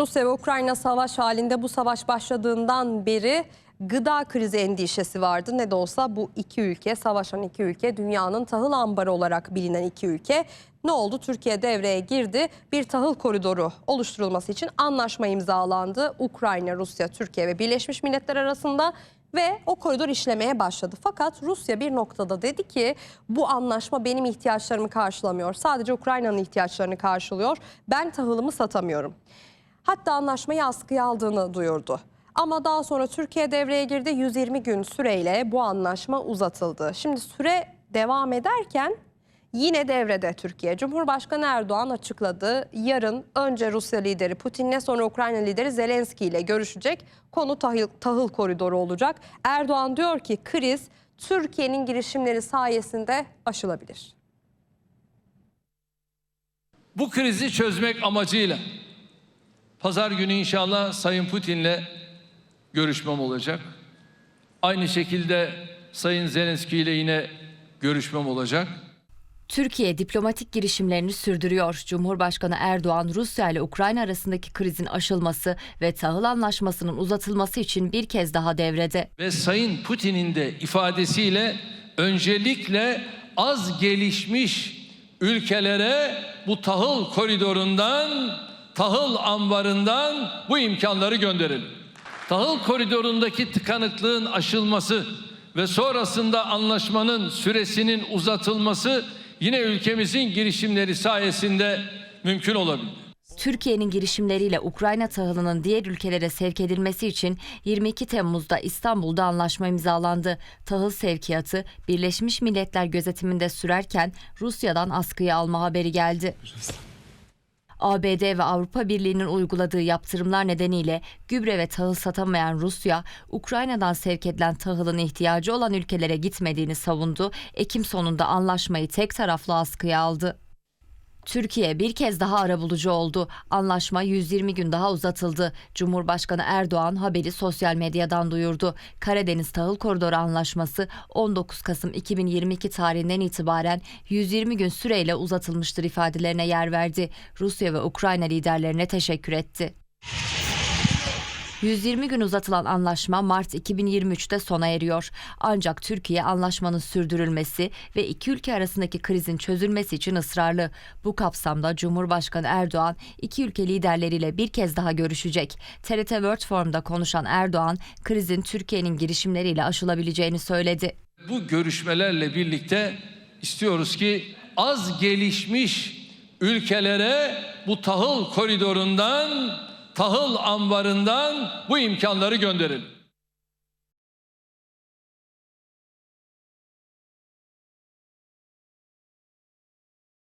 Rusya ve Ukrayna savaş halinde bu savaş başladığından beri gıda krizi endişesi vardı. Ne de olsa bu iki ülke, savaşan iki ülke, dünyanın tahıl ambarı olarak bilinen iki ülke. Ne oldu? Türkiye devreye girdi. Bir tahıl koridoru oluşturulması için anlaşma imzalandı. Ukrayna, Rusya, Türkiye ve Birleşmiş Milletler arasında ve o koridor işlemeye başladı. Fakat Rusya bir noktada dedi ki bu anlaşma benim ihtiyaçlarımı karşılamıyor. Sadece Ukrayna'nın ihtiyaçlarını karşılıyor. Ben tahılımı satamıyorum. Hatta anlaşmayı askıya aldığını duyurdu. Ama daha sonra Türkiye devreye girdi. 120 gün süreyle bu anlaşma uzatıldı. Şimdi süre devam ederken yine devrede Türkiye. Cumhurbaşkanı Erdoğan açıkladı. Yarın önce Rusya lideri Putin'le sonra Ukrayna lideri Zelenski ile görüşecek. Konu tahıl, tahıl koridoru olacak. Erdoğan diyor ki kriz Türkiye'nin girişimleri sayesinde aşılabilir. Bu krizi çözmek amacıyla pazar günü inşallah Sayın Putin'le görüşmem olacak. Aynı şekilde Sayın Zelenski ile yine görüşmem olacak. Türkiye diplomatik girişimlerini sürdürüyor. Cumhurbaşkanı Erdoğan, Rusya ile Ukrayna arasındaki krizin aşılması ve tahıl anlaşmasının uzatılması için bir kez daha devrede. Ve Sayın Putin'in de ifadesiyle öncelikle az gelişmiş ülkelere bu tahıl koridorundan, tahıl ambarından bu imkanları gönderelim. Tahıl koridorundaki tıkanıklığın aşılması ve sonrasında anlaşmanın süresinin uzatılması yine ülkemizin girişimleri sayesinde mümkün olabilir. Türkiye'nin girişimleriyle Ukrayna tahılının diğer ülkelere sevk edilmesi için 22 Temmuz'da İstanbul'da anlaşma imzalandı. Tahıl sevkiyatı Birleşmiş Milletler gözetiminde sürerken Rusya'dan askıya alma haberi geldi. ABD ve Avrupa Birliği'nin uyguladığı yaptırımlar nedeniyle gübre ve tahıl satamayan Rusya, Ukrayna'dan sevk edilen tahılın ihtiyacı olan ülkelere gitmediğini savundu. Ekim sonunda anlaşmayı tek taraflı askıya aldı. Türkiye bir kez daha arabulucu oldu. Anlaşma 120 gün daha uzatıldı. Cumhurbaşkanı Erdoğan haberi sosyal medyadan duyurdu. Karadeniz Tahıl Koridoru Anlaşması 19 Kasım 2022 tarihinden itibaren 120 gün süreyle uzatılmıştır ifadelerine yer verdi. Rusya ve Ukrayna liderlerine teşekkür etti. 120 gün uzatılan anlaşma Mart 2023'te sona eriyor. Ancak Türkiye anlaşmanın sürdürülmesi ve iki ülke arasındaki krizin çözülmesi için ısrarlı. Bu kapsamda Cumhurbaşkanı Erdoğan iki ülke liderleriyle bir kez daha görüşecek. TRT World Forum'da konuşan Erdoğan, krizin Türkiye'nin girişimleriyle aşılabileceğini söyledi. Bu görüşmelerle birlikte istiyoruz ki az gelişmiş ülkelere bu tahıl koridorundan, tahıl ambarından bu imkanları gönderelim.